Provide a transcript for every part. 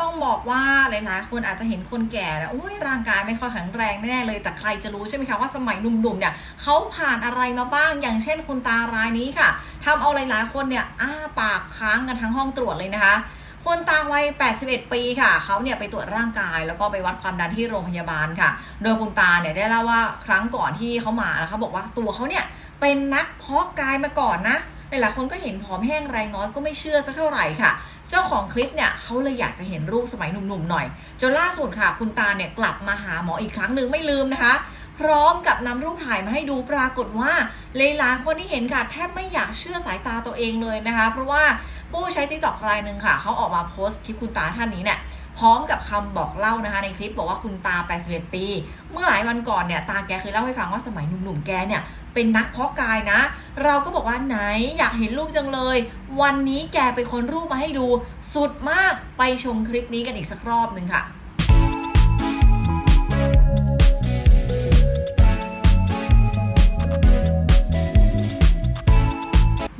ต้องบอกว่าหลายๆ คนอาจจะเห็นคนแก่นะอุ้ยร่างกายไม่ค่อยแข็งแรงแน่เลย แต่ใครจะรู้ใช่ไหมคะว่าสมัยหนุ่มๆเนี่ยเขาผ่านอะไรมาบ้าง อย่างเช่นคุณตารายนี้ค่ะทำเอาหลายๆ คนเนี่ยอ้าปากค้างกันทั้งห้องตรวจเลยนะคะคุณตาวัย 81 ปีค่ะ เขาเนี่ยไปตรวจร่างกายแล้วก็ไปวัดความดันที่โรงพยาบาลค่ะ โดยคุณตาเนี่ยได้เล่าว่าครั้งก่อนที่เขามานะคะบอกว่าตัวเขาเนี่ยเป็นนักเพาะกายมาก่อนนะ หลายๆคนก็เห็นผอมแห้งแรงน้อยก็ไม่เชื่อสักเท่าไหร่ค่ะ เจ้าของคลิปเนี่ยเขาเลยอยากจะเห็นรูปสมัยหนุ่มๆหน่อย จนล่าสุดค่ะ คุณตาเนี่ยกลับมาหาหมออีกครั้งหนึ่งไม่ลืมนะคะ พร้อมกับนำรูปถ่ายมาให้ดูปรากฏว่าหลายๆคนที่เห็นค่ะแทบไม่อยากเชื่อสายตาตัวเองเลยนะคะ เพราะว่าผู้ใช้ติ๊กต็อกรายหนึ่งค่ะเขาออกมาโพสต์คลิปคุณตาท่านนี้เนี่ย พร้อมกับคำบอกเล่านะคะในคลิปบอกว่าคุณตา 81 ปี เมื่อหลายวันก่อนเนี่ยตาแกเคยเล่าให้ฟังว่าสมัยหนุ่มๆแกเนี่ยเป็นนักเพาะกายนะ เราก็บอกว่าไหนอยากเห็นรูปจังเลย วันนี้แกไปคนรูปมาให้ดู สุดมากไปชมคลิปนี้กันอีกสักรอบหนึ่งค่ะ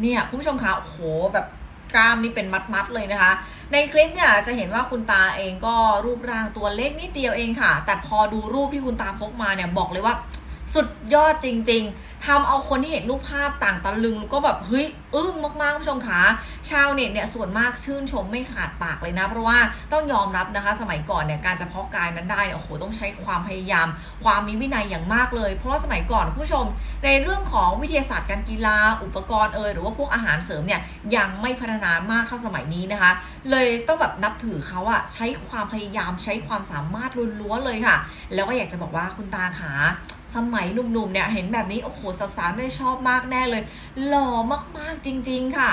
เนี่ยคุณผู้ชมคะโอ้โหแบบ กล้ามนี่เป็นมัดๆเลยนะคะ ในคลิปเนี่ยจะเห็นว่าคุณตาเองก็รูปร่างตัวเล็กนิดเดียวเองค่ะ แต่พอดูรูปที่คุณตาพกมาเนี่ยบอกเลยว่า สุดยอดจริง ๆ ทำเอาคนที่เห็นรูปภาพต่างตะลึงแล้วก็แบบเฮ้ยอึ้งมากๆคุณผู้ชมคะชาวเน็ตเนี่ยส่วนมากชื่นชมไม่ขาดปากเลยนะ เพราะว่าต้องยอมรับนะคะ สมัยก่อนเนี่ยการจะเพาะกายนั้นได้เนี่ยโอ้โหต้องใช้ความพยายาม ความมีวินัยอย่างมากเลย เพราะว่าสมัยก่อนคุณผู้ชม ในเรื่องของวิทยาศาสตร์การกีฬาอุปกรณ์เอยหรือว่าพวกอาหารเสริมเนี่ยยังไม่พัฒนามากเท่าสมัยนี้นะคะ เลยต้องแบบนับถือเขาอะใช้ความพยายามใช้ความสามารถล้วนๆเลยค่ะ แล้วก็อยากจะบอกว่าคุณตาขา สมัยหนุ่มๆเนี่ยเห็นแบบนี้ โอ้โหสาวๆได้ชอบมากแน่เลย หล่อมากๆจริง ๆ ค่ะ